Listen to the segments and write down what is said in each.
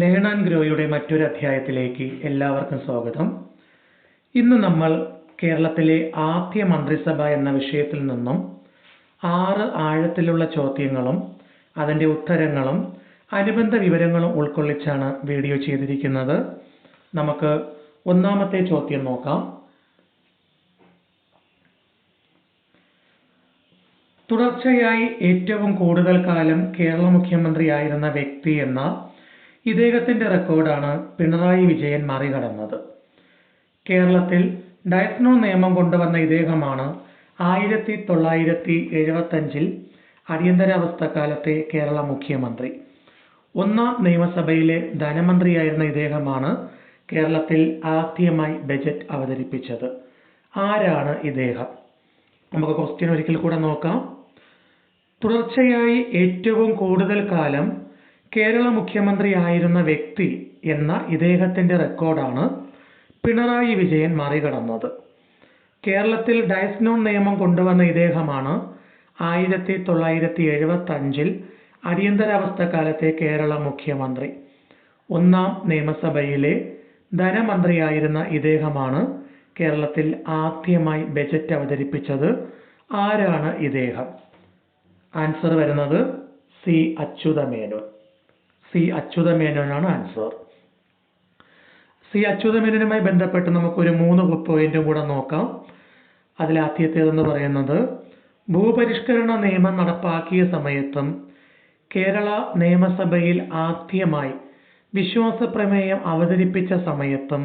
Learn and ഗ്രോയുടെ മറ്റൊരു അധ്യായത്തിലേക്ക് എല്ലാവർക്കും സ്വാഗതം. ഇന്ന് നമ്മൾ കേരളത്തിലെ ആദ്യ മന്ത്രിസഭ എന്ന വിഷയത്തിൽ നിന്നും ആറ് ആഴത്തിലുള്ള ചോദ്യങ്ങളും അതിന്റെ ഉത്തരങ്ങളും അനുബന്ധ വിവരങ്ങളും ഉൾക്കൊള്ളിച്ചാണ് വീഡിയോ ചെയ്തിരിക്കുന്നത്. നമുക്ക് ഒന്നാമത്തെ ചോദ്യം നോക്കാം. തുടർച്ചയായി ഏറ്റവും കൂടുതൽ കാലം കേരള മുഖ്യമന്ത്രിയായിരുന്ന വ്യക്തി എന്ന ഇദ്ദേഹത്തിന്റെ റെക്കോർഡാണ് പിണറായി വിജയൻ മറികടന്നത്. കേരളത്തിൽ ഡയസ്നോ നിയമം കൊണ്ടുവന്ന ഇദ്ദേഹമാണ് ആയിരത്തി തൊള്ളായിരത്തി എഴുപത്തഞ്ചിൽ അടിയന്തരാവസ്ഥ കാലത്തെ കേരള മുഖ്യമന്ത്രി. ഒന്നാം നിയമസഭയിലെ ധനമന്ത്രിയായിരുന്ന ഇദ്ദേഹമാണ് കേരളത്തിൽ ആദ്യമായി ബജറ്റ് അവതരിപ്പിച്ചത്. ആരാണ് ഇദ്ദേഹം? നമുക്ക് ക്വസ്റ്റ്യൻ ഒരിക്കൽ കൂടെ നോക്കാം. തുടർച്ചയായി ഏറ്റവും കൂടുതൽ കാലം കേരള മുഖ്യമന്ത്രിയായിരുന്ന വ്യക്തി എന്ന ഇദ്ദേഹത്തിന്റെ റെക്കോർഡാണ് പിണറായി വിജയൻ മറികടന്നത്. കേരളത്തിൽ ഡയസ്നോൺ നിയമം കൊണ്ടുവന്ന ഇദ്ദേഹമാണ് ആയിരത്തി തൊള്ളായിരത്തി എഴുപത്തി അഞ്ചിൽ അടിയന്തരാവസ്ഥ കാലത്തെ കേരള മുഖ്യമന്ത്രി. ഒന്നാം നിയമസഭയിലെ ധനമന്ത്രിയായിരുന്ന ഇദ്ദേഹമാണ് കേരളത്തിൽ ആദ്യമായി ബജറ്റ് അവതരിപ്പിച്ചത് ആരാണ് ഇദ്ദേഹം? ആൻസർ വരുന്നത് സി. അച്യുതമേനോൻ. സി അച്യുതമേനോനാണ് ആൻസർ. സി അച്യുതമേനോനുമായി ബന്ധപ്പെട്ട് നമുക്കൊരു മൂന്ന് പോയിന്റും കൂടെ നോക്കാം. അതിൽ ആദ്യത്തേതെന്ന് പറയുന്നത് ഭൂപരിഷ്കരണ നിയമം നടപ്പാക്കിയ സമയത്തും കേരള നിയമസഭയിൽ ആദ്യമായി വിശ്വാസ പ്രമേയം അവതരിപ്പിച്ച സമയത്തും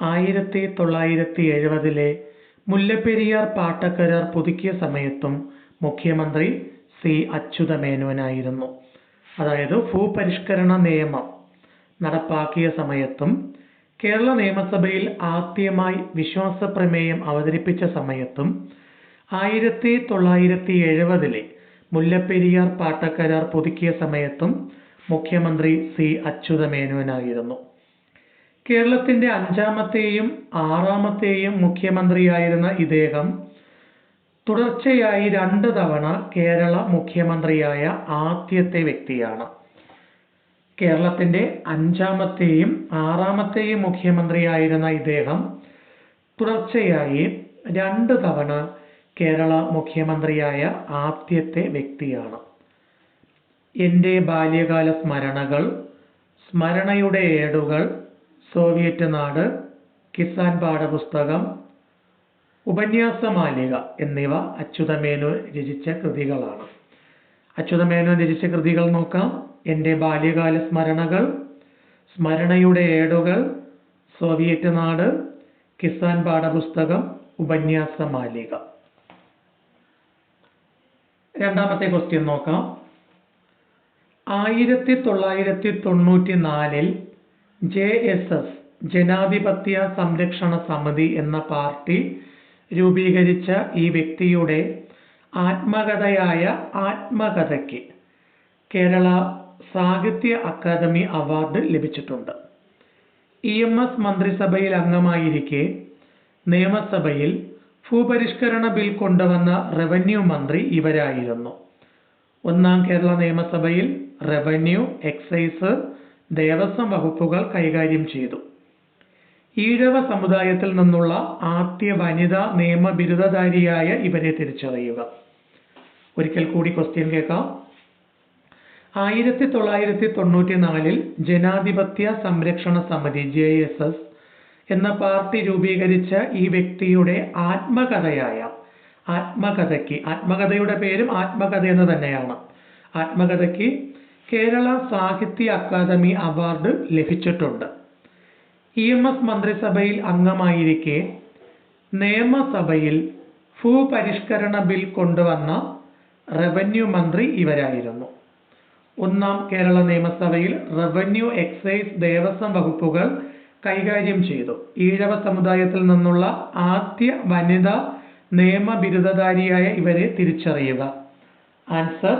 ആയിരത്തി തൊള്ളായിരത്തി എഴുപതിലെ മുല്ലപ്പെരിയാർ പാട്ടക്കരാർ പുതുക്കിയ സമയത്തും മുഖ്യമന്ത്രി സി അച്യുതമേനോനായിരുന്നു. അതായത് ഭൂപരിഷ്കരണ നിയമം നടപ്പാക്കിയ സമയത്തും കേരള നിയമസഭയിൽ ആദ്യമായി വിശ്വാസ പ്രമേയം അവതരിപ്പിച്ച സമയത്തും ആയിരത്തി തൊള്ളായിരത്തി എഴുപതിലെ മുല്ലപ്പെരിയാർ പാട്ടക്കരാർ പുതുക്കിയ സമയത്തും മുഖ്യമന്ത്രി സി അച്യുതമേനോനായിരുന്നു. കേരളത്തിന്റെ അഞ്ചാമത്തെയും ആറാമത്തെയും മുഖ്യമന്ത്രിയായിരുന്ന ഇദ്ദേഹം തുടർച്ചയായി രണ്ട് തവണ കേരള മുഖ്യമന്ത്രിയായ ആദ്യത്തെ വ്യക്തിയാണ്. കേരളത്തിന്റെ അഞ്ചാമത്തെയും ആറാമത്തെയും മുഖ്യമന്ത്രിയായിരുന്ന ഇദ്ദേഹം തുടർച്ചയായി രണ്ട് തവണ കേരള മുഖ്യമന്ത്രിയായ ആദ്യത്തെ വ്യക്തിയാണ്. എന്റെ ബാല്യകാല സ്മരണകൾ സ്മരണയുടെ ഏടുകൾ സോവിയറ്റ് നാട് കിസാൻ പാഠപുസ്തകം ഉപന്യാസമാലിക എന്നിവ അച്യുതമേനോൻ രചിച്ച കൃതികളാണ്. അച്യുതമേനോൻ രചിച്ച കൃതികൾ നോക്കാം. എന്റെ ബാല്യകാല സ്മരണകൾ സ്മരണയുടെ ഏടുകൾ സോവിയറ്റ് നാട് കിസാൻ പാഠപുസ്തകം ഉപന്യാസമാലിക. രണ്ടാമത്തെ ക്വസ്റ്റ്യൻ നോക്കാം. ആയിരത്തി തൊള്ളായിരത്തി തൊണ്ണൂറ്റി നാലിൽ ജെ എസ് എസ് ജനാധിപത്യ സംരക്ഷണ സമിതി എന്ന പാർട്ടി രൂപീകരിച്ച ഈ വ്യക്തിയുടെ ആത്മകഥയായ ആത്മകഥയ്ക്ക് കേരള സാഹിത്യ അക്കാദമി അവാർഡ് ലഭിച്ചിട്ടുണ്ട്. ഇ എം എസ് മന്ത്രിസഭയിൽ അംഗമായിരിക്കെ നിയമസഭയിൽ ഭൂപരിഷ്കരണ ബിൽ കൊണ്ടുവന്ന റവന്യൂ മന്ത്രി ഇവരായിരുന്നു. ഒന്നാം കേരള നിയമസഭയിൽ റവന്യൂ എക്സൈസ് ദേവസ്വം വകുപ്പുകൾ കൈകാര്യം ചെയ്തു. ഈഴവ സമുദായത്തിൽ നിന്നുള്ള ആദ്യ വനിതാ നിയമ ബിരുദധാരിയായ ഇവരെ തിരിച്ചറിയുക. ഒരിക്കൽ കൂടി ക്വസ്റ്റ്യൻ കേൾക്കാം. ആയിരത്തി തൊള്ളായിരത്തി തൊണ്ണൂറ്റി നാലിൽ Janadhipathya Samrakshana Samithi J S S എന്ന പാർട്ടി രൂപീകരിച്ച ഈ വ്യക്തിയുടെ ആത്മകഥയായ ആത്മകഥയ്ക്ക് ആത്മകഥയുടെ പേരും ആത്മകഥ എന്ന് തന്നെയാണ്. ആത്മകഥയ്ക്ക് കേരള സാഹിത്യ അക്കാദമി അവാർഡ് ലഭിച്ചിട്ടുണ്ട്. ഇ എം എസ് മന്ത്രിസഭയിൽ അംഗമായിരിക്കെ നിയമസഭയിൽ ഭൂപരിഷ്കരണ ബിൽ കൊണ്ടുവന്ന റവന്യൂ മന്ത്രി ഇവരായിരുന്നു. ഒന്നാം കേരള നിയമസഭയിൽ റവന്യൂ എക്സൈസ് ദേവസ്വം വകുപ്പുകൾ കൈകാര്യം ചെയ്തു. ഈഴവ സമുദായത്തിൽ നിന്നുള്ള ആദ്യ വനിതാ നിയമ ബിരുദധാരിയായ ഇവരെ തിരിച്ചറിയുക. Answer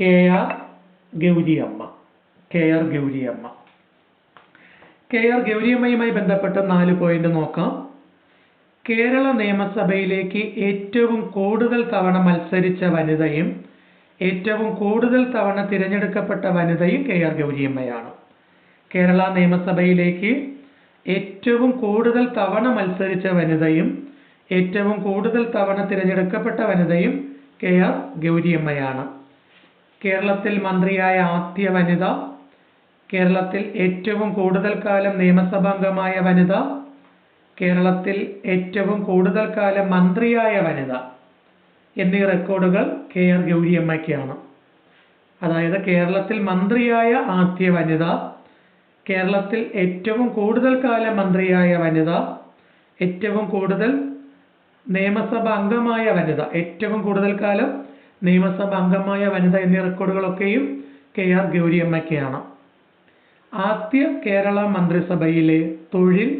K R Gowriamma. K R Gowriamma. K R ഗൗരിയമ്മയുമായി ബന്ധപ്പെട്ട നാല് പോയിന്റ് നോക്കാം. കേരള നിയമസഭയിലേക്ക് ഏറ്റവും കൂടുതൽ തവണ മത്സരിച്ച വനിതയും ഏറ്റവും കൂടുതൽ തവണ തിരഞ്ഞെടുക്കപ്പെട്ട വനിതയും കെ ആർ ഗൗരിയമ്മയാണ്. കേരള നിയമസഭയിലേക്ക് ഏറ്റവും കൂടുതൽ തവണ മത്സരിച്ച വനിതയും ഏറ്റവും കൂടുതൽ തവണ തിരഞ്ഞെടുക്കപ്പെട്ട വനിതയും കെ ആർ ഗൗരിയമ്മയാണ്. കേരളത്തിൽ മന്ത്രിയായ ആദ്യ വനിത കേരളത്തിൽ ഏറ്റവും കൂടുതൽ കാലം നിയമസഭാംഗമായ വനിത കേരളത്തിൽ ഏറ്റവും കൂടുതൽ കാലം മന്ത്രിയായ വനിത എന്നീ റെക്കോർഡുകൾ കെ ആർ ഗൗരിയമ്മയ്ക്കാണ്. അതായത് കേരളത്തിൽ മന്ത്രിയായ ആദ്യ വനിത കേരളത്തിൽ ഏറ്റവും കൂടുതൽ കാലം മന്ത്രിയായ വനിത ഏറ്റവും കൂടുതൽ നിയമസഭ അംഗമായ വനിത ഏറ്റവും കൂടുതൽ കാലം നിയമസഭ അംഗമായ വനിത എന്നീ റെക്കോർഡുകളൊക്കെയും കെ ആർ ഗൗരിയമ്മയ്ക്കാണ്. ആദ്യ കേരള മന്ത്രിസഭയിലെ തൊഴിൽ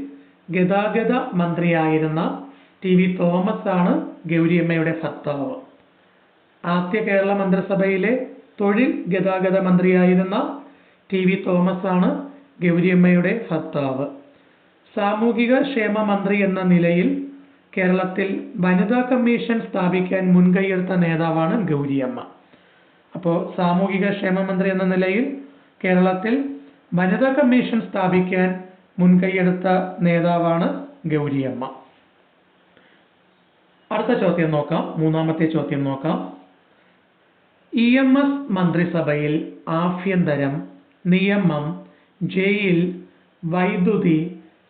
ഗതാഗത മന്ത്രിയായിരുന്ന ടി വി തോമസ് ആണ് ഗൗരിയമ്മയുടെ ഭർത്താവ്. ആദ്യ കേരള മന്ത്രിസഭയിലെ തൊഴിൽ ഗതാഗത മന്ത്രിയായിരുന്ന ടി വി തോമസ് ആണ് ഗൗരിയമ്മയുടെ ഭർത്താവ്. സാമൂഹിക ക്ഷേമ മന്ത്രി എന്ന നിലയിൽ കേരളത്തിൽ വനിതാ കമ്മീഷൻ സ്ഥാപിക്കാൻ മുൻകൈയെടുത്ത നേതാവാണ് ഗൗരിയമ്മ. അപ്പോൾ സാമൂഹിക ക്ഷേമ മന്ത്രി എന്ന നിലയിൽ കേരളത്തിൽ വനിതാ കമ്മീഷൻ സ്ഥാപിക്കാൻ മുൻകൈയെടുത്ത നേതാവാണ് ഗൗരിയമ്മ. അടുത്ത ചോദ്യം നോക്കാം. മൂന്നാമത്തെ ചോദ്യം നോക്കാം. ഇ എം എസ് മന്ത്രിസഭയിൽ ആഭ്യന്തരം നിയമം ജയിൽ വൈദ്യുതി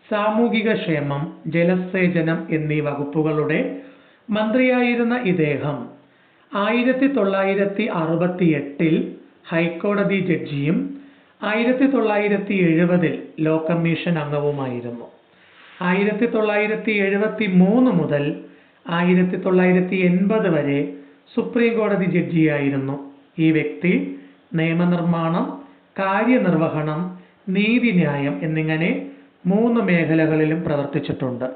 സാമൂഹിക ക്ഷേമം ജലസേചനം എന്നീ വകുപ്പുകളുടെ മന്ത്രിയായിരുന്ന ഇദ്ദേഹം ആയിരത്തി തൊള്ളായിരത്തി അറുപത്തി എട്ടിൽ ഹൈക്കോടതി ജഡ്ജിയും ആയിരത്തി തൊള്ളായിരത്തി എഴുപതിൽ ലോ കമ്മീഷൻ അംഗവുമായിരുന്നു. ആയിരത്തി തൊള്ളായിരത്തി എഴുപത്തി മൂന്ന് മുതൽ ആയിരത്തി തൊള്ളായിരത്തി എൺപത് വരെ സുപ്രീം കോടതി ജഡ്ജിയായിരുന്നു. ഈ വ്യക്തി നിയമനിർമ്മാണം കാര്യനിർവഹണം നീതിന്യായം എന്നിങ്ങനെ മൂന്ന് മേഖലകളിലും പ്രവർത്തിച്ചിട്ടുണ്ട്.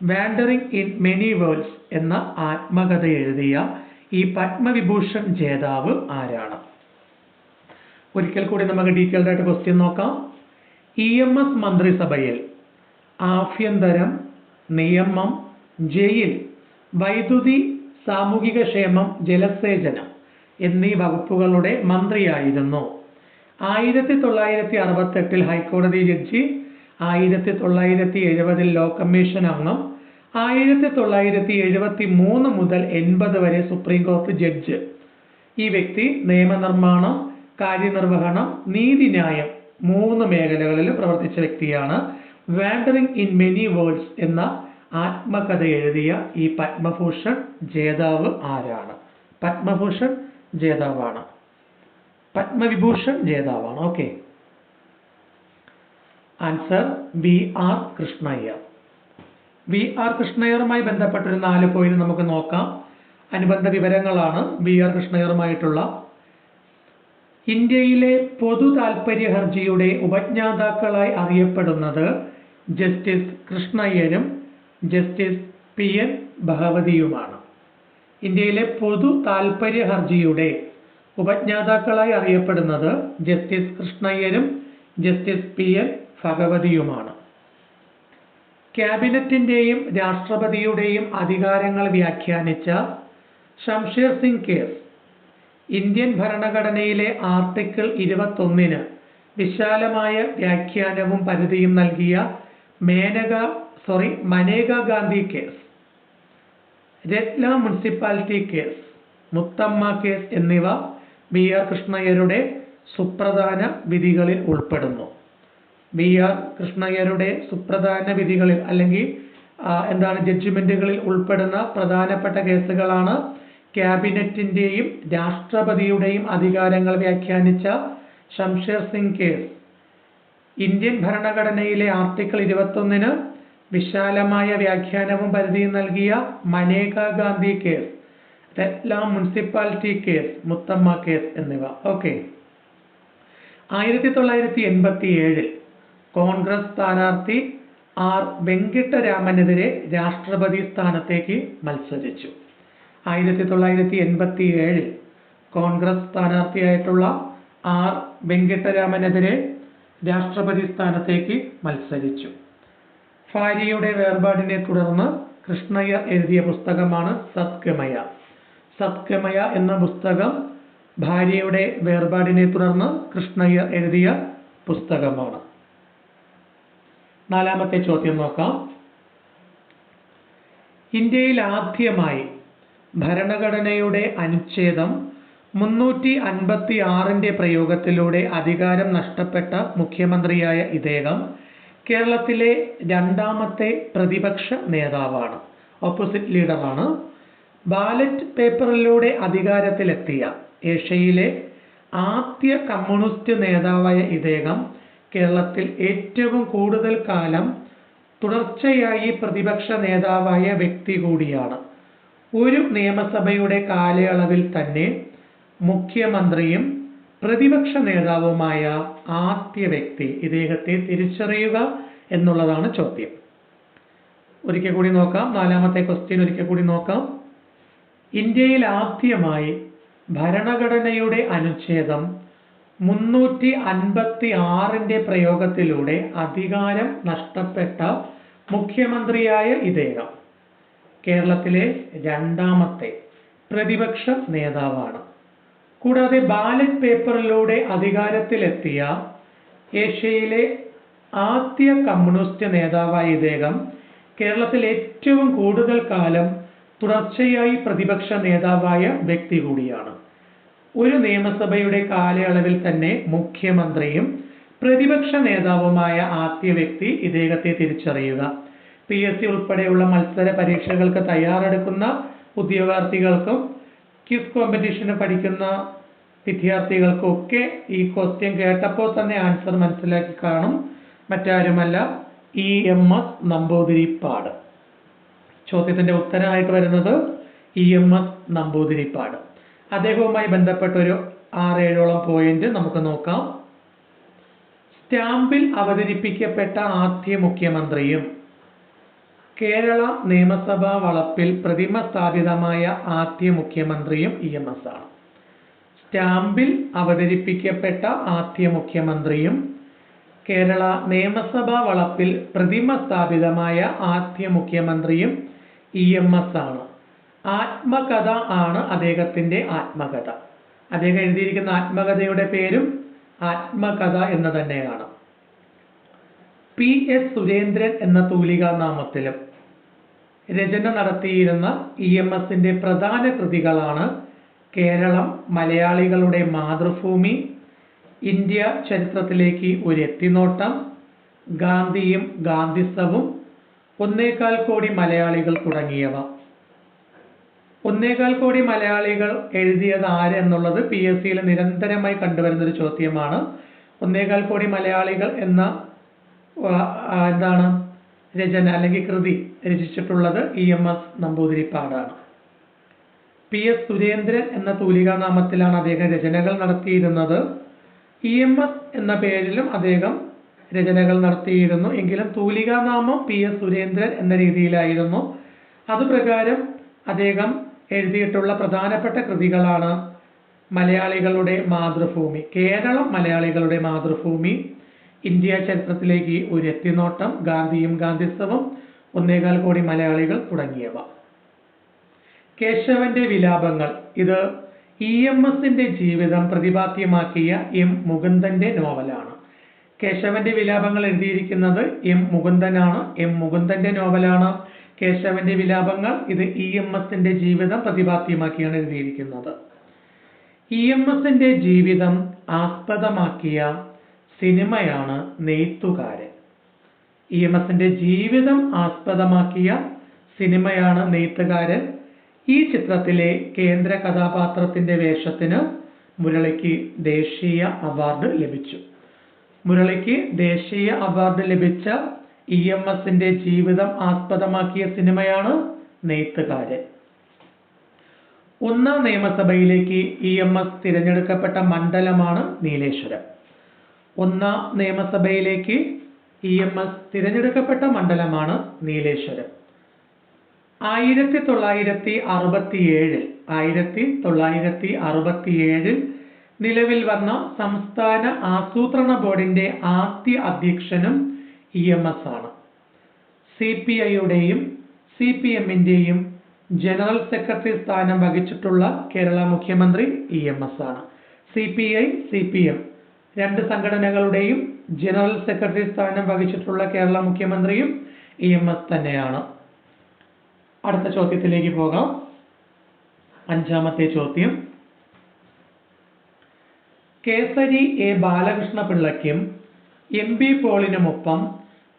വാൻഡറിംഗ് ഇൻ മെനി വേൾഡ്സ് എന്ന ആത്മകഥ എഴുതിയ ഈ പത്മവിഭൂഷൺ ജേതാവ് ആരാണ്? ഒരിക്കൽ കൂടി നമുക്ക് ഡീറ്റെയിൽഡ് ആയിട്ട് ക്വസ്റ്റ്യൻ നോക്കാം. ഇ എം എസ് മന്ത്രിസഭയിൽ ആഭ്യന്തരം നിയമം ജയിൽ വൈദ്യുതി സാമൂഹിക ക്ഷേമം ജലസേചനം എന്നീ വകുപ്പുകളുടെ മന്ത്രിയായിരുന്നു. ആയിരത്തി തൊള്ളായിരത്തി അറുപത്തെട്ടിൽ ഹൈക്കോടതി ജഡ്ജി ആയിരത്തി തൊള്ളായിരത്തി എഴുപതിൽ ലോ കമ്മീഷൻ അംഗം ആയിരത്തി തൊള്ളായിരത്തി എഴുപത്തി മൂന്ന് മുതൽ എൺപത് വരെ സുപ്രീം കോടതി ജഡ്ജ്. ഈ വ്യക്തി നിയമനിർമ്മാണം കാര്യനിർവഹണം നീതിന്യായം മൂന്ന് മേഖലകളിൽ പ്രവർത്തിച്ച വ്യക്തിയാണ് വാൻഡറിംഗ് ഇൻ മെനി വേൾഡ്സ് എന്ന ആത്മകഥ എഴുതിയ ഈ പത്മഭൂഷൺ ജേതാവ് ആരാണ്? പത്മഭൂഷൺ ജേതാവാണ്. Padma Vibhushan ജേതാവാണ്. Okay. Answer B R Krishna Iyer. V R കൃഷ്ണയ്യറുമായി ബന്ധപ്പെട്ടൊരു നാല് പോയിന്റ് നമുക്ക് നോക്കാം. അനുബന്ധ വിവരങ്ങളാണ് വി ആർ കൃഷ്ണയ്യറുമായിട്ടുള്ള ഇന്ത്യയിലെ പൊതു താൽപ്പര്യ ഹർജിയുടെ ഉപജ്ഞാതാക്കളായി അറിയപ്പെടുന്നത് ജസ്റ്റിസ് കൃഷ്ണയ്യനും ജസ്റ്റിസ് പി എൻ ഭഗവതിയുമാണ്. ഇന്ത്യയിലെ പൊതു താൽപ്പര്യ ഹർജിയുടെ ഉപജ്ഞാതാക്കളായി അറിയപ്പെടുന്നത് ജസ്റ്റിസ് കൃഷ്ണയ്യനും ജസ്റ്റിസ് പി എൻ ഭഗവതിയുമാണ്. ക്യാബിനറ്റിന്റെയും രാഷ്ട്രപതിയുടെയും അധികാരങ്ങൾ വ്യാഖ്യാനിച്ച ഷംഷേർ സിംഗ് കേസ് ഇന്ത്യൻ ഭരണഘടനയിലെ ആർട്ടിക്കിൾ ഇരുപത്തൊന്നിന് വിശാലമായ വ്യാഖ്യാനവും പരിധിയും നൽകിയ Menaka sorry Maneka Gandhi case Ratlam municipality case Muthamma case എന്നിവ ബി ആർ കൃഷ്ണയ്യരുടെ സുപ്രധാന വിധികളിൽ ഉൾപ്പെടുന്നു. ബി ആർ കൃഷ്ണയ്യരുടെ സുപ്രധാന വിധികളിൽ അല്ലെങ്കിൽ എന്താണ് ജഡ്ജിമെന്റുകളിൽ ഉൾപ്പെടുന്ന പ്രധാനപ്പെട്ട കേസുകളാണ് ക്യാബിനറ്റിന്റെയും രാഷ്ട്രപതിയുടെയും അധികാരങ്ങൾ വ്യാഖ്യാനിച്ച ഷംഷേർ സിംഗ് കേസ്. ഇന്ത്യൻ ഭരണഘടനയിലെ ആർട്ടിക്കിൾ ഇരുപത്തൊന്നിന് വിശാലമായ വ്യാഖ്യാനവും പരിധിയും നൽകിയ Maneka Gandhi case Ratlam municipality case Muthamma case എന്നിവ. ഓക്കെ. ആയിരത്തി തൊള്ളായിരത്തി എൺപത്തി ഏഴിൽ കോൺഗ്രസ് സ്ഥാനാർത്ഥി ആർ വെങ്കിട്ടരാമനെതിരെ രാഷ്ട്രപതി സ്ഥാനത്തേക്ക് മത്സരിച്ചു. ആയിരത്തി തൊള്ളായിരത്തി എൺപത്തി ഏഴിൽ കോൺഗ്രസ് സ്ഥാനാർത്ഥിയായിട്ടുള്ള ആർ വെങ്കിട്ടരാമനെതിരെ രാഷ്ട്രപതി സ്ഥാനത്തേക്ക് മത്സരിച്ചു. ഭാര്യയുടെ വേർപാടിനെ തുടർന്ന് കൃഷ്ണയ്യർ എഴുതിയ പുസ്തകമാണ് സത്കമയ സത്കമയ എന്ന പുസ്തകം ഭാര്യയുടെ വേർപാടിനെ തുടർന്ന് കൃഷ്ണയ്യർ എഴുതിയ പുസ്തകമാണ്. നാലാമത്തെ ചോദ്യം നോക്കാം. ഇന്ത്യയിൽ ആദ്യമായി ഭരണഘടനയുടെ അനുച്ഛേദം മുന്നൂറ്റി അൻപത്തി ആറിന്റെ പ്രയോഗത്തിലൂടെ അധികാരം നഷ്ടപ്പെട്ട മുഖ്യമന്ത്രിയായ ഇദ്ദേഹം കേരളത്തിലെ രണ്ടാമത്തെ പ്രതിപക്ഷ നേതാവാണ്. ഓപ്പോസിറ്റ് ലീഡറാണ് ബാലറ്റ് പേപ്പറിലൂടെ അധികാരത്തിലെത്തിയ ഏഷ്യയിലെ ആദ്യ കമ്മ്യൂണിസ്റ്റ് നേതാവായ ഇദ്ദേഹം കേരളത്തിൽ ഏറ്റവും കൂടുതൽ കാലം തുടർച്ചയായി പ്രതിപക്ഷ നേതാവായ വ്യക്തി കൂടിയാണ്. ഒരു നിയമസഭയുടെ കാലയളവിൽ തന്നെ മുഖ്യമന്ത്രിയും പ്രതിപക്ഷ നേതാവുമായ ആദ്യ വ്യക്തി ഇദ്ദേഹത്തെ തിരിച്ചറിയുക എന്നുള്ളതാണ് ചോദ്യം. ഒരിക്കൽ കൂടി നോക്കാം. നാലാമത്തെ ക്വസ്റ്റ്യൻ ഒരിക്കൽ കൂടി നോക്കാം. ഇന്ത്യയിൽ ആദ്യമായി ഭരണഘടനയുടെ അനുച്ഛേദം മുന്നൂറ്റി അൻപത്തി ആറിന്റെ പ്രയോഗത്തിലൂടെ അധികാരം നഷ്ടപ്പെട്ട മുഖ്യമന്ത്രിയായ ഇദ്ദേഹം. കേരളത്തിലെ രണ്ടാമത്തെ പ്രതിപക്ഷ നേതാവാണ്. കൂടാതെ ബാലറ്റ് പേപ്പറിലൂടെ അധികാരത്തിലെത്തിയ ഏഷ്യയിലെ ആദ്യ കമ്മ്യൂണിസ്റ്റ് നേതാവായ ഇദ്ദേഹം കേരളത്തിൽ ഏറ്റവും കൂടുതൽ കാലം തുടർച്ചയായി പ്രതിപക്ഷ നേതാവായ വ്യക്തി കൂടിയാണ്. ഒരു നിയമസഭയുടെ കാലയളവിൽ തന്നെ മുഖ്യമന്ത്രിയും പ്രതിപക്ഷ നേതാവുമായ ആദ്യ വ്യക്തി ഇദ്ദേഹത്തെ തിരിച്ചറിയുക. പി എസ് സി ഉൾപ്പെടെയുള്ള മത്സര പരീക്ഷകൾക്ക് തയ്യാറെടുക്കുന്ന ഉദ്യോഗാർത്ഥികൾക്കും ക്വിസ് കോമ്പറ്റീഷന് പഠിക്കുന്ന വിദ്യാർത്ഥികൾക്കും ഒക്കെ ഈ ക്വസ്റ്റ്യൻ കേട്ടപ്പോൾ തന്നെ ആൻസർ മനസ്സിലാക്കി കാണും. മറ്റാരുമല്ല ഇ എം എസ് നമ്പൂതിരിപ്പാട്. ചോദ്യത്തിന്റെ ഉത്തരമായിട്ട് വരുന്നത് ഇ എം എസ് നമ്പൂതിരിപ്പാട്. അദ്ദേഹവുമായി ബന്ധപ്പെട്ട ഒരു ആറേഴോളം പോയിന്റ് നമുക്ക് നോക്കാം. സ്റ്റാമ്പിൽ അവതരിപ്പിക്കപ്പെട്ട ആദ്യ മുഖ്യമന്ത്രിയും കേരള നിയമസഭാ വളപ്പിൽ പ്രതിമ സ്ഥാപിതമായ ആദ്യ മുഖ്യമന്ത്രിയും ഇ എം എസ് ആണ്. സ്റ്റാമ്പിൽ അവതരിപ്പിക്കപ്പെട്ട ആദ്യ മുഖ്യമന്ത്രിയും കേരള നിയമസഭാ വളപ്പിൽ പ്രതിമ സ്ഥാപിതമായ ആദ്യ മുഖ്യമന്ത്രിയും ഇ എം എസ് ആണ്. ആത്മകഥ ആണ് അദ്ദേഹത്തിന്റെ ആത്മകഥ. അദ്ദേഹം എഴുതിയിരിക്കുന്ന ആത്മകഥയുടെ പേരും ആത്മകഥ എന്ന് തന്നെയാണ്. പി എസ് സുരേന്ദ്രൻ എന്ന തൂലികാ നാമത്തിലും രചന നടത്തിയിരുന്ന ഇ എം എസിന്റെ പ്രധാന കൃതികളാണ് കേരളം മലയാളികളുടെ മാതൃഭൂമി ഇന്ത്യ ചരിത്രത്തിലേക്ക് ഒരു എത്തിനോട്ടം ഗാന്ധിയും ഗാന്ധിസവും ഒന്നേകാൽ കോടി മലയാളികൾ തുടങ്ങിയവ. ഒന്നേകാൽ കോടി മലയാളികൾ എഴുതിയത് ആര് എന്നുള്ളത് പി എസ് സിയിൽ നിരന്തരമായി കണ്ടുവരുന്ന ഒരു ചോദ്യമാണ്. ഒന്നേകാൽ കോടി മലയാളികൾ എന്ന എന്താണ്? രചന അല്ലെങ്കിൽ കൃതി രചിച്ചിട്ടുള്ളത് ഇ എം എസ് നമ്പൂതിരിപ്പാടാണ് പി എസ് സുരേന്ദ്രൻ എന്ന തൂലികാ നാമത്തിലാണ് അദ്ദേഹം രചനകൾ നടത്തിയിരുന്നത്. ഇ എം എസ് എന്ന പേരിലും അദ്ദേഹം രചനകൾ നടത്തിയിരുന്നു. എങ്കിലും തൂലികാ നാമം പി എസ് സുരേന്ദ്രൻ എന്ന രീതിയിലായിരുന്നു. അതുപ്രകാരം അദ്ദേഹം എഴുതിയിട്ടുള്ള പ്രധാനപ്പെട്ട കൃതികളാണ് മലയാളികളുടെ മാതൃഭൂമി കേരളം മലയാളികളുടെ മാതൃഭൂമി ഇന്ത്യ ചരിത്രത്തിലേക്ക് ഒരു എത്തിനോട്ടം ഗാന്ധിയും ഗാന്ധിസവും ഒന്നേകാൽ കോടി മലയാളികൾ തുടങ്ങിയവ. കേശവന്റെ വിലാപങ്ങൾ. ഇത് ഇ എം എസിന്റെ ജീവിതം പ്രതിപാദ്യമാക്കിയ എം മുകുന്ദന്റെ നോവലാണ്. കേശവന്റെ വിലാപങ്ങൾ എഴുതിയിരിക്കുന്നത് എം മുകുന്ദനാണ്. എം മുകുന്ദന്റെ നോവലാണ് കേശവന്റെ വിലാപങ്ങൾ. ഇത് ഇ എം എസിന്റെ ജീവിതം പ്രതിപാദ്യമാക്കിയാണ് എഴുതിയിരിക്കുന്നത്. ഇ എം എസിന്റെ ജീവിതം ആസ്പദമാക്കിയ സിനിമയാണ് നെയ്ത്തുകാരൻ. ഇ എം എസിന്റെ ജീവിതം ആസ്പദമാക്കിയ സിനിമയാണ് നെയ്ത്തുകാരൻ. ഈ ചിത്രത്തിലെ കേന്ദ്ര കഥാപാത്രത്തിന്റെ വേഷത്തിന് മുരളിക്ക് ദേശീയ അവാർഡ് ലഭിച്ചു. മുരളിക്ക് ദേശീയ അവാർഡ് ലഭിച്ച ഇ എം എസിന്റെ ജീവിതം ആസ്പദമാക്കിയ സിനിമയാണ് നെയ്ത്തുകാരൻ. ഒന്നാം നിയമസഭയിലേക്ക് ഇ എം എസ് തിരഞ്ഞെടുക്കപ്പെട്ട മണ്ഡലമാണ് നീലേശ്വരം. ഒന്നാം നിയമസഭയിലേക്ക് ഇ എം എസ് തിരഞ്ഞെടുക്കപ്പെട്ട മണ്ഡലമാണ് നീലേശ്വരം. ആയിരത്തി തൊള്ളായിരത്തി അറുപത്തിയേഴിൽ ആയിരത്തി തൊള്ളായിരത്തി അറുപത്തിയേഴിൽ നിലവിൽ വന്ന സംസ്ഥാന ആസൂത്രണ ബോർഡിന്റെ ആദ്യ അധ്യക്ഷനും ഇ എം എസ് ആണ്. സി പി ഐയുടെയും സി പി എമ്മിന്റെയും ജനറൽ സെക്രട്ടറി സ്ഥാനം വഹിച്ചിട്ടുള്ള കേരള മുഖ്യമന്ത്രി ഇ എം എസ് ആണ്. C P I C P M സംഘടനകളുടെയും ജനറൽ സെക്രട്ടറി സ്ഥാനം വഹിച്ചിട്ടുള്ള കേരള മുഖ്യമന്ത്രിയും ഇ എം എസ് തന്നെയാണ്. അടുത്ത ചോദ്യത്തിലേക്ക് പോകാം. അഞ്ചാമത്തെ ചോദ്യം. കേസരി എ ബാലകൃഷ്ണ പിള്ളയ്ക്കും എം ബി പോളിനുമൊപ്പം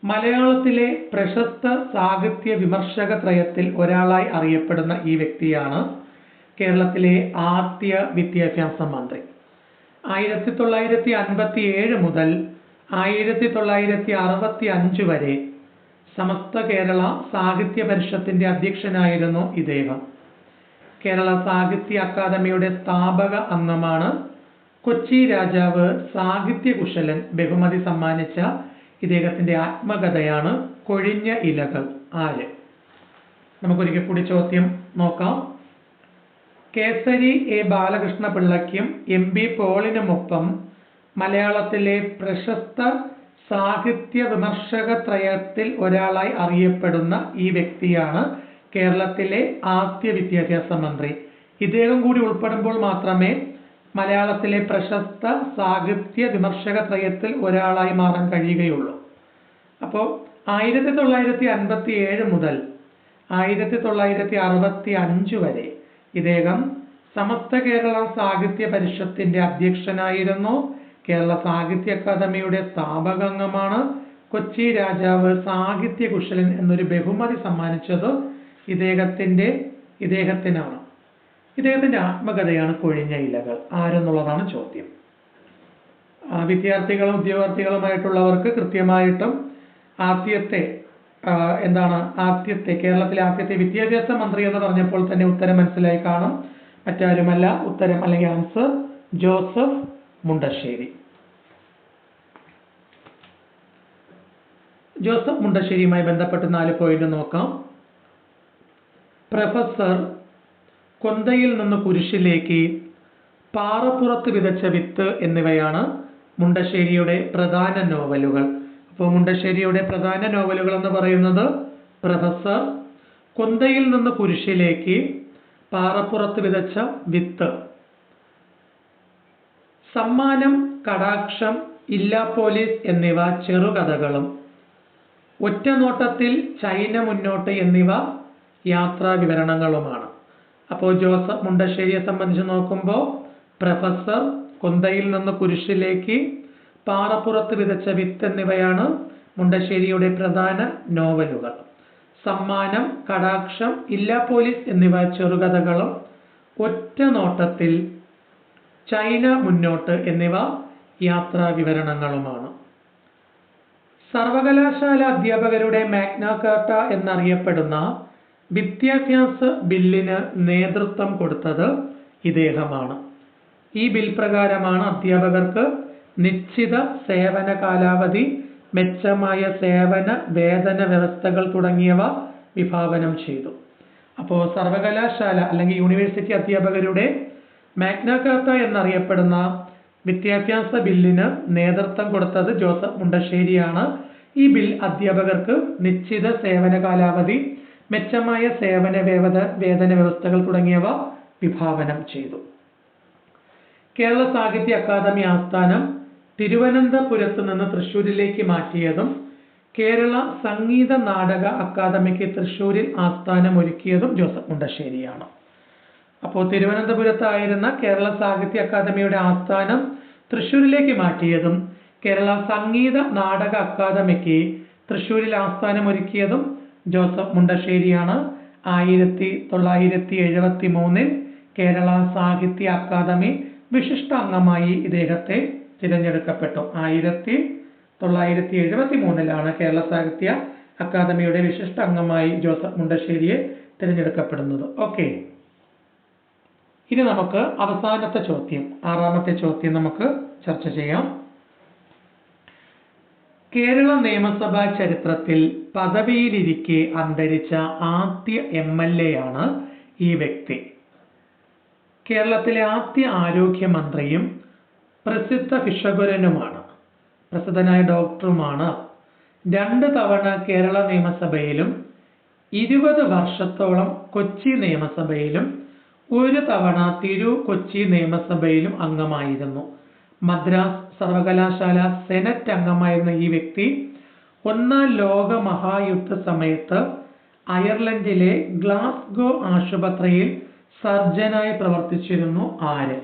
മലയാളത്തിലെ പ്രശസ്ത സാഹിത്യ വിമർശക ത്രയത്തിൽ ഒരാളായി അറിയപ്പെടുന്ന ഈ വ്യക്തിയാണ് കേരളത്തിലെ ആദ്യ വിദ്യാഭ്യാസ മന്ത്രി. ആയിരത്തി തൊള്ളായിരത്തി അൻപത്തി ഏഴ് മുതൽ ആയിരത്തി തൊള്ളായിരത്തി അറുപത്തി അഞ്ച് വരെ സമസ്ത കേരള സാഹിത്യ പരിഷത്തിന്റെ അധ്യക്ഷനായിരുന്നു ഇദ്ദേഹം. കേരള സാഹിത്യ അക്കാദമിയുടെ സ്ഥാപക അംഗമാണ് കൊച്ചി രാജാവ് സാഹിത്യ കുശലൻ. ബഹുമതി സമ്മാനിച്ച ഇദ്ദേഹത്തിന്റെ ആത്മകഥയാണ് കൊഴിഞ്ഞ ഇലകൾ. ആര്? നമുക്കൊരിക്കൽ കൂടി ചോദ്യം നോക്കാം. കേസരി എ ബാലകൃഷ്ണ പിള്ളയ്ക്കും എം ബി പോളിനുമൊപ്പം മലയാളത്തിലെ പ്രശസ്ത സാഹിത്യ വിമർശക ത്രയത്തിൽ ഒരാളായി അറിയപ്പെടുന്ന ഈ വ്യക്തിയാണ് കേരളത്തിലെ ആദ്യ വിദ്യാഭ്യാസ മന്ത്രി. ഇദ്ദേഹം കൂടി ഉൾപ്പെടുമ്പോൾ മാത്രമേ മലയാളത്തിലെ പ്രശസ്ത സാഹിത്യ വിമർശക ത്രയത്തിൽ ഒരാളായി മാറാൻ കഴിയുകയുള്ളൂ. അപ്പോൾ ആയിരത്തി തൊള്ളായിരത്തി അൻപത്തി ഏഴ് മുതൽ ആയിരത്തി തൊള്ളായിരത്തി അറുപത്തി അഞ്ച് വരെ ഇദ്ദേഹം സമസ്ത കേരള സാഹിത്യ പരിഷത്തിന്റെ അധ്യക്ഷനായിരുന്നു. കേരള സാഹിത്യ അക്കാദമിയുടെ സ്ഥാപകാംഗമാണ് കൊച്ചി രാജാവ് സാഹിത്യ കുശലൻ എന്നൊരു ബഹുമതി സമ്മാനിച്ചത് ഇദ്ദേഹത്തിന്റെ ഇദ്ദേഹത്തിനാണ്. ഇദ്ദേഹത്തിന്റെ ആത്മകഥയാണ് കൊഴിഞ്ഞ ഇലകൾ. ആരെന്നുള്ളതാണ് ചോദ്യം. വിദ്യാർത്ഥികളും ഉദ്യോഗാർത്ഥികളുമായിട്ടുള്ളവർക്ക് കൃത്യമായിട്ടും ആദ്യത്തെ എന്താണ് ആദ്യത്തെ കേരളത്തിലെ ആദ്യത്തെ വിദ്യാഭ്യാസ മന്ത്രി എന്ന് പറഞ്ഞപ്പോൾ തന്നെ ഉത്തരം മനസ്സിലായി കാണും. മറ്റാരുമല്ല ഉത്തരം അല്ലെങ്കിൽ ആൻസർ ജോസഫ് മുണ്ടശ്ശേരി. ജോസഫ് മുണ്ടശ്ശേരിയുമായി ബന്ധപ്പെട്ട് നാല് പോയിന്റ് നോക്കാം. പ്രൊഫസർ കൊന്തയിൽ നിന്ന് കുരിശിലേക്ക് പാറപ്പുറത്ത് വിതച്ച വിത്ത് എന്നിവയാണ് മുണ്ടശ്ശേരിയുടെ പ്രധാന നോവലുകൾ. അപ്പോൾ മുണ്ടശ്ശേരിയുടെ പ്രധാന നോവലുകൾ എന്ന് പറയുന്നത് പ്രൊഫസർ കൊന്തയിൽ നിന്ന് കുരിശിലേക്ക് പാറപ്പുറത്ത് വിതച്ച വിത്ത്. സമ്മാനം കടാക്ഷം ഇല്ലാ പോലീസ് എന്നിവ ചെറുകഥകളും. ഒറ്റ നോട്ടത്തിൽ ചൈന മുന്നോട്ട് എന്നിവ യാത്രാ വിവരണങ്ങളുമാണ്. അപ്പോൾ ജോസഫ് മുണ്ടശ്ശേരിയെ സംബന്ധിച്ച് നോക്കുമ്പോൾ പ്രൊഫസർ കൊന്തയിൽ നിന്ന് കുരിശിലേക്ക് പാറപ്പുറത്ത് വിതച്ച വിത്ത് എന്നിവയാണ് മുണ്ടശ്ശേരിയുടെ പ്രധാന നോവലുകൾ. സമ്മാനം കടാക്ഷം ഇല്ലാ പോലീസ് എന്നിവ ചെറുകഥകളും ഒറ്റ നോട്ടത്തിൽ ചൈന മുന്നോട്ട് എന്നിവ യാത്രാ വിവരണങ്ങളുമാണ്. സർവകലാശാല അധ്യാപകരുടെ മാഗ്നാകാർട്ട എന്നറിയപ്പെടുന്ന വിദ്യാഭ്യാസ ബില്ലിന് നേതൃത്വം കൊടുത്തത് ഇദ്ദേഹമാണ്. ഈ ബിൽ പ്രകാരമാണ് അധ്യാപകർക്ക് നിശ്ചിത സേവന കാലാവധി മെച്ചമായ സേവന വേതന വ്യവസ്ഥകൾ തുടങ്ങിയവ വിഭാവനം ചെയ്തു. അപ്പോൾ സർവകലാശാല അല്ലെങ്കിൽ യൂണിവേഴ്സിറ്റി അധ്യാപകരുടെ മാഗ്ന കാർട്ട എന്നറിയപ്പെടുന്ന വിദ്യാഭ്യാസ ബില്ലിന് നേതൃത്വം കൊടുത്തത് ജോസഫ് മുണ്ടശ്ശേരിയാണ്. ഈ ബിൽ അധ്യാപകർക്ക് നിശ്ചിത സേവന കാലാവധി മെച്ചമായ സേവന വേവത വേതന വ്യവസ്ഥകൾ തുടങ്ങിയവ വിഭാവനം ചെയ്തു. കേരള സാഹിത്യ അക്കാദമി ആസ്ഥാനം തിരുവനന്തപുരത്ത് നിന്ന് തൃശ്ശൂരിലേക്ക് മാറ്റിയതും കേരള സംഗീത നാടക അക്കാദമിക്ക് തൃശ്ശൂരിൽ ആസ്ഥാനം ഒരുക്കിയതും ജോസഫ് മുണ്ടശ്ശേരിയാണ്. അപ്പോൾ തിരുവനന്തപുരത്തായിരുന്ന കേരള സാഹിത്യ അക്കാദമിയുടെ ആസ്ഥാനം തൃശ്ശൂരിലേക്ക് മാറ്റിയതും കേരള സംഗീത നാടക അക്കാദമിക്ക് തൃശ്ശൂരിൽ ആസ്ഥാനം ഒരുക്കിയതും ജോസഫ് മുണ്ടശ്ശേരിയാണ്. ആയിരത്തി തൊള്ളായിരത്തി എഴുപത്തി മൂന്നിൽ കേരള സാഹിത്യ അക്കാദമി വിശിഷ്ട അംഗമായി ഇദ്ദേഹത്തെ തിരഞ്ഞെടുക്കപ്പെട്ടു. ആയിരത്തി തൊള്ളായിരത്തി എഴുപത്തി മൂന്നിലാണ് കേരള സാഹിത്യ അക്കാദമിയുടെ വിശിഷ്ട അംഗമായി ജോസഫ് മുണ്ടശ്ശേരിയെ തിരഞ്ഞെടുക്കപ്പെടുന്നത്. ഓക്കെ. ഇനി നമുക്ക് അവസാനത്തെ ചോദ്യം ആറാമത്തെ ചോദ്യം നമുക്ക് ചർച്ച ചെയ്യാം. കേരള നിയമസഭാ ചരിത്രത്തിൽ പദവിയിലിരിക്കെ അന്തരിച്ച ആദ്യ എം എൽ എ ആണ് ഈ വ്യക്തി. കേരളത്തിലെ ആദ്യ ആരോഗ്യമന്ത്രിയും പ്രസിദ്ധ ഭിഷകുരനുമാണ് പ്രസിദ്ധനായ ഡോക്ടറുമാണ്. രണ്ട് തവണ കേരള നിയമസഭയിലും ഇരുപത് വർഷത്തോളം കൊച്ചി നിയമസഭയിലും ഒരു തവണ തിരു കൊച്ചി നിയമസഭയിലും അംഗമായിരുന്നു. മദ്രാസ് സർവകലാശാല സെനറ്റ് അംഗമായിരുന്ന ഈ വ്യക്തി ഒന്നാം ലോക മഹായുദ്ധ സമയത്ത് അയർലൻഡിലെ ഗ്ലാസ്ഗോ ആശുപത്രിയിൽ സർജനായി പ്രവർത്തിച്ചിരുന്നു ആര്?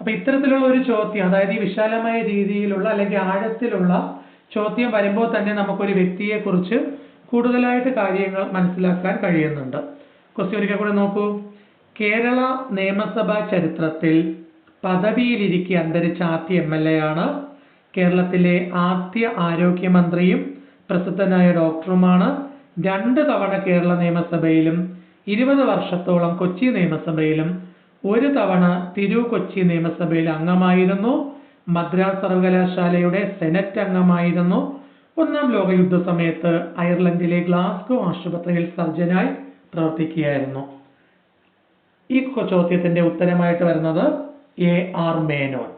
അപ്പൊ ഇത്തരത്തിലുള്ള ഒരു ചോദ്യം അതായത് ഈ വിശാലമായ രീതിയിലുള്ള അല്ലെങ്കിൽ ആഴത്തിലുള്ള ചോദ്യം വരുമ്പോൾ തന്നെ നമുക്കൊരു വ്യക്തിയെ കുറിച്ച് കൂടുതലായിട്ട് കാര്യങ്ങൾ മനസ്സിലാക്കാൻ കഴിയുന്നുണ്ട്. ക്വസ്റ്റ്യൻ ഒരിക്കൽ കൂടെ നോക്കൂ. കേരള നിയമസഭാ ചരിത്രത്തിൽ പദവിയിലിരിക്കെ അന്തരിച്ച ആദ്യ എം എൽ എ ആണ്. കേരളത്തിലെ ആദ്യ ആരോഗ്യമന്ത്രിയും പ്രസിദ്ധനായ ഡോക്ടറുമാണ്. രണ്ട് തവണ കേരള നിയമസഭയിലും ഇരുപത് വർഷത്തോളം കൊച്ചി നിയമസഭയിലും ഒരു തവണ തിരു കൊച്ചി നിയമസഭയിൽ അംഗമായിരുന്നു. മദ്രാസ് സർവകലാശാലയുടെ സെനറ്റ് അംഗമായിരുന്നു. ഒന്നാം ലോകയുദ്ധ സമയത്ത് അയർലൻഡിലെ ഗ്ലാസ്കോ ആശുപത്രിയിൽ സർജനായി പ്രവർത്തിക്കുകയായിരുന്നു. ഈ ചോദ്യത്തിന്റെ ഉത്തരമായിട്ട് വരുന്നത് എ ആർ മേനോൻ.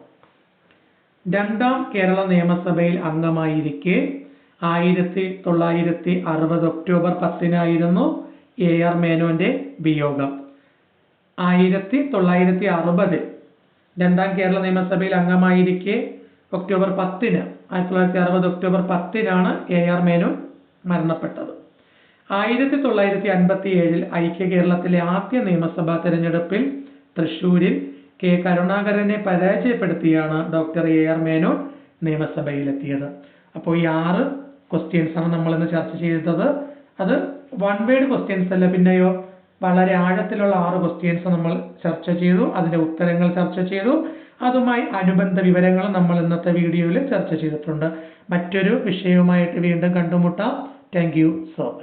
രണ്ടാം കേരള നിയമസഭയിൽ അംഗമായിരിക്കെ ആയിരത്തി തൊള്ളായിരത്തി അറുപത് ഒക്ടോബർ പത്തിനായിരുന്നു എ ആർ മേനോന്റെ വിയോഗം. ആയിരത്തി തൊള്ളായിരത്തി അറുപതിൽ രണ്ടാം കേരള നിയമസഭയിൽ അംഗമായിരിക്കെ ഒക്ടോബർ പത്തിന് ആയിരത്തി തൊള്ളായിരത്തി അറുപത് ഒക്ടോബർ പത്തിനാണ് എ ആർ മേനോൻ മരണപ്പെട്ടത്. ആയിരത്തി തൊള്ളായിരത്തി അൻപത്തി ഏഴിൽ ഐക്യ കേരളത്തിലെ ആദ്യ നിയമസഭാ തെരഞ്ഞെടുപ്പിൽ തൃശൂരിൽ കെ കരുണാകരനെ പരാജയപ്പെടുത്തിയാണ് ഡോക്ടർ എ ആർ മേനോൻ നിയമസഭയിലെത്തിയത്. അപ്പോൾ ഈ ആറ് ക്വസ്റ്റ്യൻസ് ആണ് നമ്മൾ ഇന്ന് ചർച്ച ചെയ്തത്. അത് വൺ വേഡ് ക്വസ്റ്റ്യൻസ് അല്ല പിന്നെയോ വളരെ ആഴത്തിലുള്ള ആറ് ക്വസ്റ്റ്യൻസ് നമ്മൾ ചർച്ച ചെയ്തു അതിന്റെ ഉത്തരങ്ങൾ ചർച്ച ചെയ്തു. അതുമായി അനുബന്ധ വിവരങ്ങൾ നമ്മൾ ഇന്നത്തെ വീഡിയോയിൽ ചർച്ച ചെയ്തിട്ടുണ്ട്. മറ്റൊരു വിഷയവുമായിട്ട് വീണ്ടും കണ്ടുമുട്ടാം. Thank so much